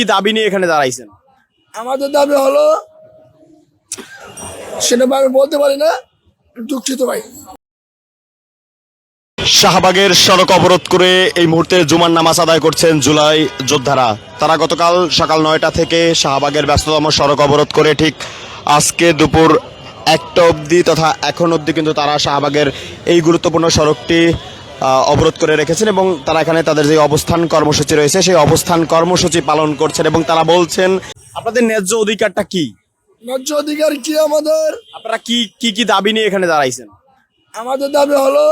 কি দাবি নিয়ে এখানে দাঁড়াইছেন? আমাদের দাবি হলো সেটা আমি বলতে পারি না দুঃখিত ভাই। শাহবাগের সড়ক অবরোধ করে এই মুহূর্তে জুমার নামাজ আদায় করছেন জুলাই যোদ্ধারা। তারা গতকাল সকাল নয়টা থেকে শাহবাগের ব্যস্ততম সড়ক অবরোধ করে ঠিক আজকে দুপুর একটা অবধি তথা এখন অবধি কিন্তু তারা শাহবাগের এই গুরুত্বপূর্ণ সড়কটি অবরোধ করে রেখেছেন এবং তারা এখানে তাদের যে অবস্থান কর্মসূচি রয়েছে সেই অবস্থান কর্মসূচি পালন করছেন এবং তারা বলছেন আপনাদের ন্যায্য অধিকারটা কি? ন্যায্য অধিকার কি আমাদের? আপনারা কি কি কি দাবি নিয়ে এখানে দাঁড়াইছেন? আমাদের দাবি হলো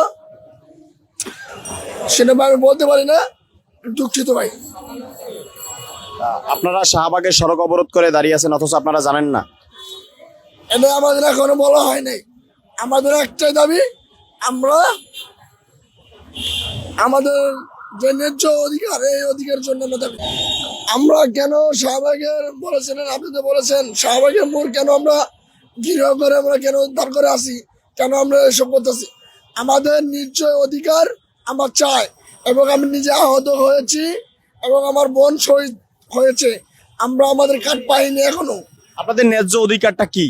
সেটা আমি বলতে পারি না দুঃখিত ভাই। আপনারা শাহবাগের সড়ক অবরোধ করে দাঁড়িয়ে আছেন অথচ আপনারা জানেন না। এটা আমাদের এখনও বলা হয় নাই। আমাদের একটাই দাবি আমরা আমাদের যে ন্যায্য অধিকার এই অধিকারের জন্য আমরা দাবি আমরা কেন শাহবাগের বলেছেন আপনি তো বলেছেন শাহবাগের মোড় কেন আমরা গৃহ করে আমরা কেন উদ্ধার করে আসি কেন আমরা এসব করতেছি? আমাদের নিশ্চয় অধিকার আমার চাই এবং আমি নিজে আহত হয়েছি এবং আমার বোন শহীদ হয়েছে। আমরা আমাদের কার্ড পাইনি এখনও। আপনাদের ন্যায্য অধিকারটা কি?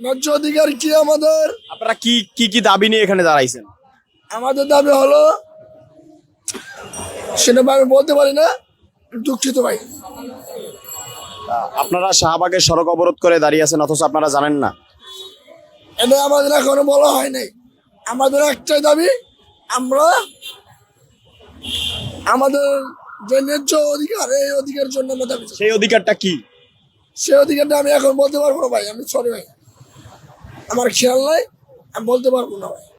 ন্যায্য অধিকার কি আমাদের? আপনারা কি কি কি দাবি নিয়ে এখানে দাঁড়াইছেন? আমাদের দাবি হলো সেটা আমি বলতে পারি না। দুঃখিত ভাই। আপনারা শাহবাগের সড়ক অবরোধ করে দাঁড়িয়ে আছেন অথচ আপনারা জানেন না। এটা আমাদের এখনও বলা হয় নাই। আমাদের একটাই দাবি আমরা আমাদের যে ন্যায্য অধিকার এই অধিকারের জন্য আমরা দাবি সেই অধিকারটা কি? সেই অধিকারটা আমি এখন বলতে পারব না ভাই আমি সরি ভাই। আমার খেয়াল নাই আমি বলতে পারব না ভাই।